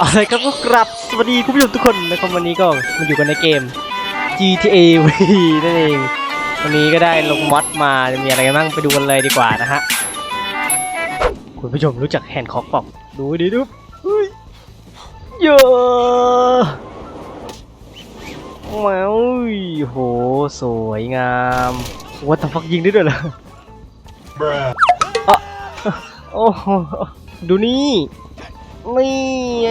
อะไรครับก็กลับสวัสดีคุณผู้ชมทุกคนนะครับวันนี้ก็มาอยู่กันในเกม GTA V นั่นเอง วันนี้ก็ได้ลงมอดมาจะมีอะไรกันบ้างไปดูกันเลยดีกว่านะฮะ คุณผู้ชมรู้จักแฮนด์คอกปอบดูดิดูเฮ้ยเยอะว้าวโห สวยงามวัตถุฟักยิงได้ด้วยเหรอ Bruh. โอ้โหดูนี่ นี่ไง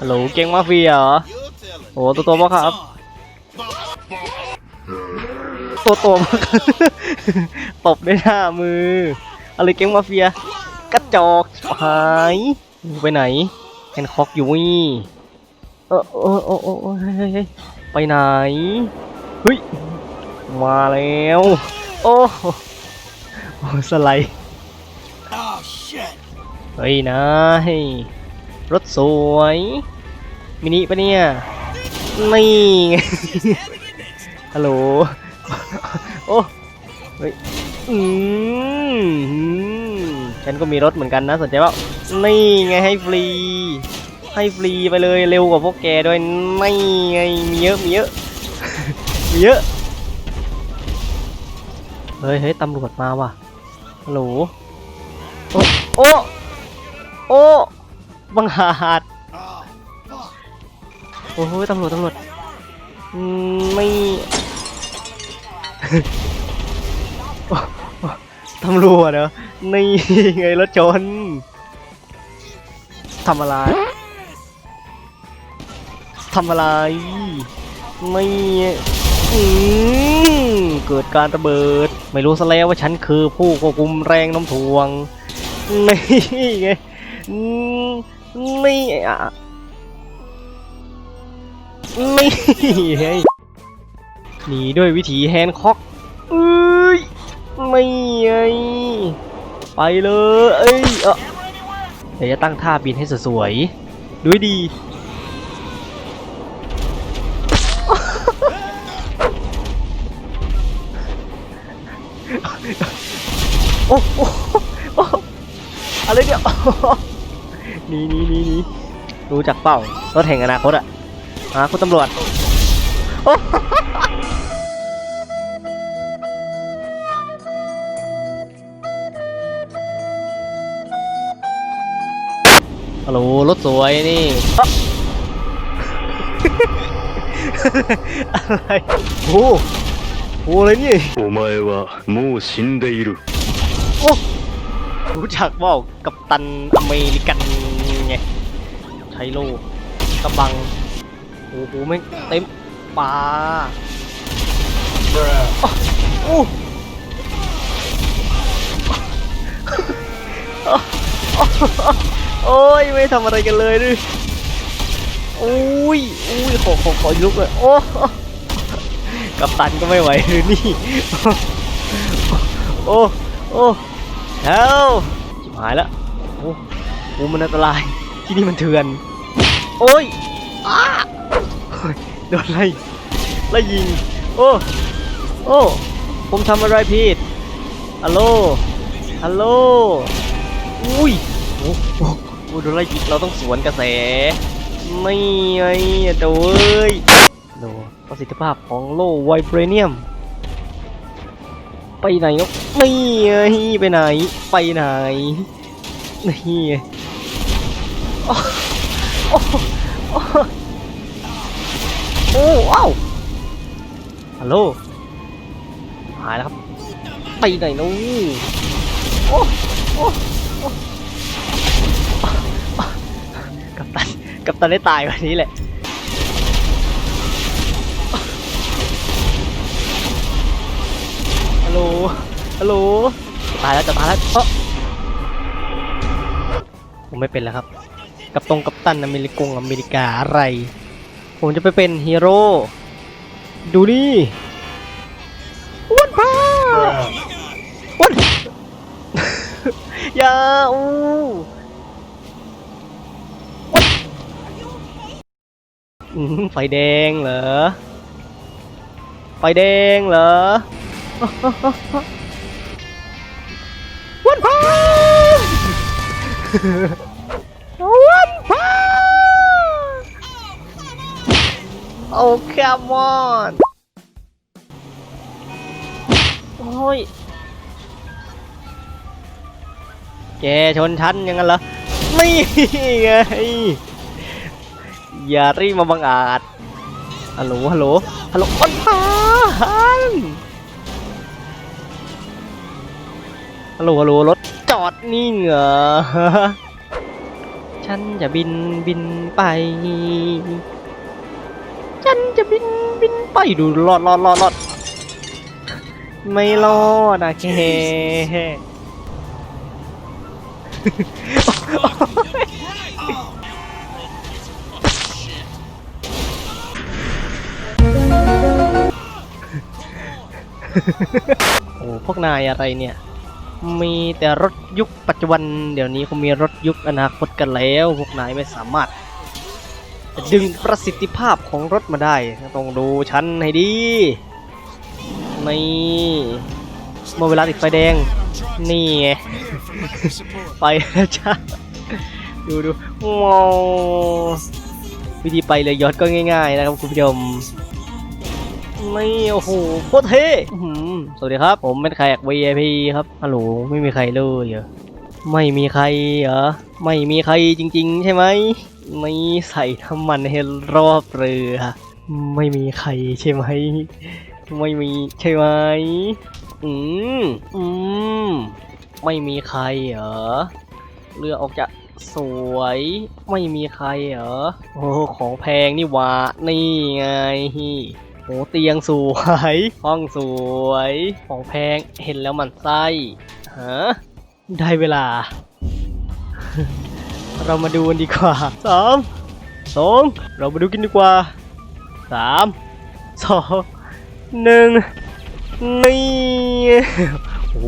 ฮัลโหลเก่งมาเฟียเหรอโอ้ตัวโตมากครับ ตัวโตมากตบด้วยหน้ามือ อะไรเก่งมาเฟียกระจอกหายไปไหนแฮนคอกอยู่นี่เออเออเออเออเออเฮ้ยเฮ้ยเฮ้ยไปไหน ฮ้ย มาแล้ว โอ้โหโอ้สไลด์ Oh shit. เฮ้ยนายรถสวย มินิปะเนี่ย นี่ไงฮัลโหล โอ้เฮ้ย อืมฉันก็มีรถเหมือนกันนะสนใจเปล่านี่ไงให้ฟรี ให้ฟรีไปเลยเร็วกว่าพวกแกด้วยนี่ไงมีเยอะมีเยอะมี เยอะเฮ้ยเฮ้ยตำรวจมาว่ะฮัลโหลโอ้โอ้โอ้บังอาจโอ้โหตำรวจตำรวจไม่ตำรวจเหรอนี่ไงรถชนทำอะไรทำอะไรไม่ อืมเกิดการระเบิด ไม่รู้ซะแล้วว่าฉันคือผู้ควบคุมแรงน้ำถ่วงนี่ไงอืมนี่อะนี่ไงหนีด้วยวิถีแฮนด์คอกเอ้ยไม่ไงไปเลยเอ้ยเออเดี๋ยวจะตั้งท่าบินให้สวยๆดูให้ดี โอ้โอ้โอ้อะไรเนี่ยหนี่นี่นี่นี่รู้จักเปล่ารถแห่งอนาคตอะ ฮะคุณตำรวจโอ้ฮัลโหลรถสวยนี่อ๊ะอะไรโอ้โหอะไรนี่ お前はもう死んでいる โอ้ รู้จักเปล่ากับตันอเมริกันไงไทโลกระบัง โอ้โหแม่เต็มปลาโอ้โอ้ยไม่ทำอะไรกันเลยดิโอ้ยอุ้ยขอขอขอลุกเลยโอ้กับตันก็ไม่ไหวเลยนี่ โอ้ โอ้ เฮ้วชิบหายแล้วโอ้โหมันอันตราย ที่นี่มันเถื่อน โอ้ยอ้าโดนไล่ไล่ยิง โอ้ โอ้ ผมทำอะไรผิดฮัลโหลฮัลโหลอุ้ยโอ้โหโอ้โดนไล่ยิงเราต้องสวนกระแส ไม่ไงเจ้าเอ้ยดูประสิทธิภาพของโล่ไวเบรเนียม ไปไหนครับนี่ไปไหน ไปไหน นี่โอ้โอ้โอ้โอ้าวฮัลโหลหายแล้วครับ ไปไหนนู้โอ้โอ้โอ้กับตัน กับตันได้ตายวันนี้แหละ ฮัล โหลฮัลโหลตายแล้วจะตายแล้วเออผมไม่เป็นแล้วครับ กับตรงกับตันอเมริกงอเมริกาอะไร ผมจะไปเป็นฮีโร่ ดูนี่อ้วนพาอ้วนอย่าอู้ไฟแดงเหรอ ไฟแดงเหรอ วันพันวันพันโอ้ come on โอ้ยแกชนชั้นอยังงั้นเหรอนี่ไงอย่ารีบมาบังอาจฮัลโหลฮัลโหลฮัลโหลอ้นพาน ฮัลโหลฮัลโหลรถจอดนิ่งเหรอ ฉันจะบินบินไป ฉันจะบินบินไปดูรอดรอดรอดรอดไม่รอดอะแกโอ้พวกนายอะไรเนี่ย มีแต่รถยุคปัจจุบันเดี๋ยวนี้เขามีรถยุคอนาคตกันแล้ว พวกนายไม่สามารถ ดึงประสิทธิภาพของรถมาได้ ต้องดูฉันให้ดีนี่เมื่อเวลาติดไฟแดง นี่ไงไปแล้วจ้าดูดูว้าววิธีไปเลยยอดก็ง่าย ๆ นะครับคุณผู้ชมไม่โอ้โหโคตรเท่ สวัสดีครับ ผมเป็นแขก VIP ครับฮัลโหลไม่มีใครเลยเหรอไม่มีใครเหรอไม่มีใครจริง ๆ ใช่ไหมไม่ใส่น้ำมันให้รอบเรือไม่มีใครใช่ไหมไม่มีใช่ไหมอืมอืมไม่มีใครเหรอเรือออกจะสวยไม่มีใครเหรอ โอ้ ของแพงนี่หว่า นี่ไง โหเตียงสวย ห้องสวย ของแพงเห็นแล้วมันไส้ฮะได้เวลา เรามาดูกันดีกว่าสามสองเรามาดูกันดีกว่าสามสองหนึ่งนี่โอ้โห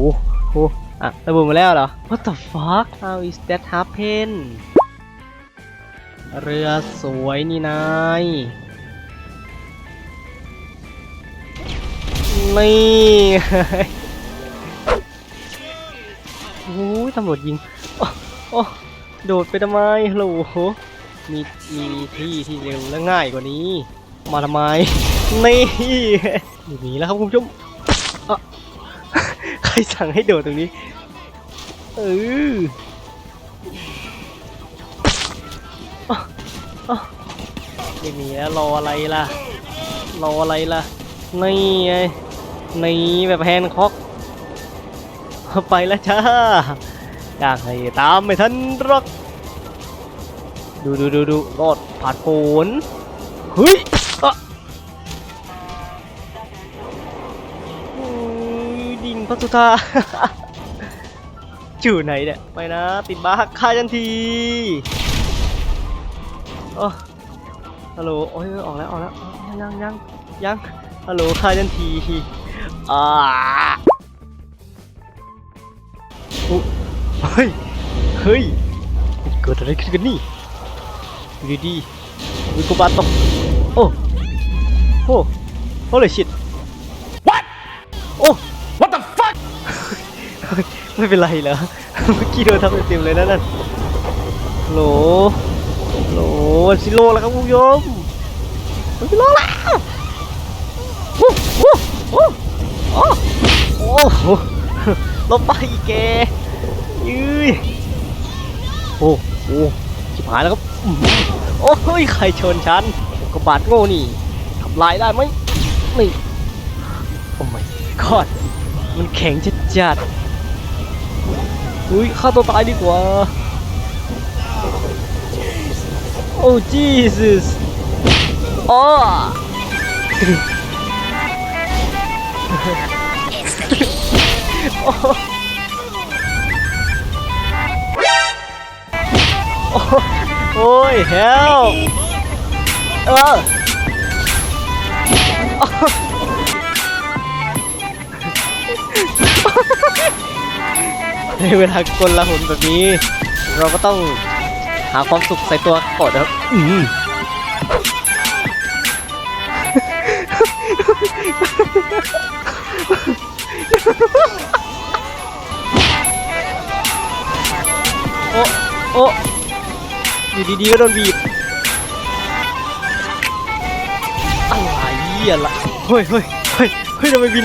โอ้โหอะระเบิดมาแล้วเหรอ What the fuck how is that happen เรือสวยนี่นาย นี่โอ้ยตำรวจยิงโอ้โอ้โดดไปทำไมฮัลโหลมีมีที่ที่เร็วและง่ายกว่านี้ มาทำไม นี่อยู่นี้แล้วครับคุณผู้ชมอะใครสั่งให้โดดตรงนี้ เอออะอะไม่มีแล้วรออะไรล่ะ รออะไรล่ะ นี่ไง นี่แบบแฮนด์คอกไปแล้วจ้าอยากให้ตามไม่ทันหรอกดูดูดูดูรอดผ่านฝนเฮ้ยอุ้ยดิ่งพัสุธาอยู่ไหนเนี่ยไปนะ ติดบ้าหักค่าทันทีโอ้ฮัลโหลโอ้ยออกแล้วออกแล้วยังยังยังฮัลโหลค่าทันที อ่าอุ๊เฮ้ย เฮ้ย เกิดอะไรขึ้นกันนี่อยู่ดีๆวิโกบาตก โอ้ โอ้โอ้เลยชิต What โอ้ What the fuck? ไม่เป็นไรเหรอ เมื่อกี้โดนทำเต็มเลยนะนั่นโหลโหลวันซิโลแล้วครับคุณผู้ชมวันซิโลแล้ว โอ้โหลบไปอีกแกยืยโอ้โหชิบหายแล้วครับโอ้ยใครชนฉันกบาดโง่นี่ทำลายได้ไหมนี่โอ้ my god มันแข็งจัดจัดอุ้ยฆ่าตัวตายดีกว่าโอ้ Jesus อ๋อ โอ้ย help เออในเวลากลลหุนแบบนี้ เราก็ต้องหาความสุขใส่ตัวก่อนนะครับ โอ้โอ้อยู่ดีๆก็โดนบีบอะไรอะล่ะเฮ้ยเฮ้ยเฮ้ยเฮ้ยทำไมบิน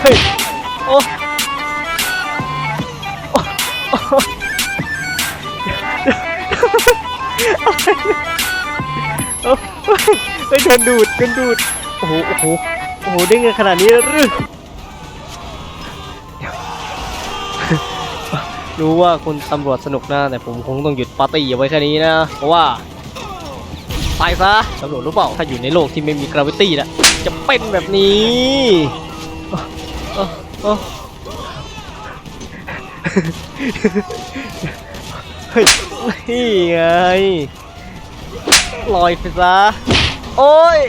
เฮ้ยโอ้โอ้ยโดนดูดโดนดูด โอ้โห โอ้โห โอ้โห เด้งกันขนาดนี้รึ รู้ว่าคุณตำรวจสนุกนะแต่ผมคงต้องหยุดปาร์ตี้เอาไว้แค่นี้นะ เพราะว่าตายซะตำรวจรู้เปล่า ถ้าอยู่ในโลกที่ไม่มีกราวิตี้นะจะเป็นแบบนี้เอ้อเอ้อเฮ้ยนี่ไงลอยไปซะ โอ้ย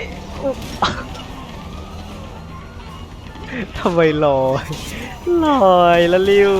ทำไมลอย ลอยละลิว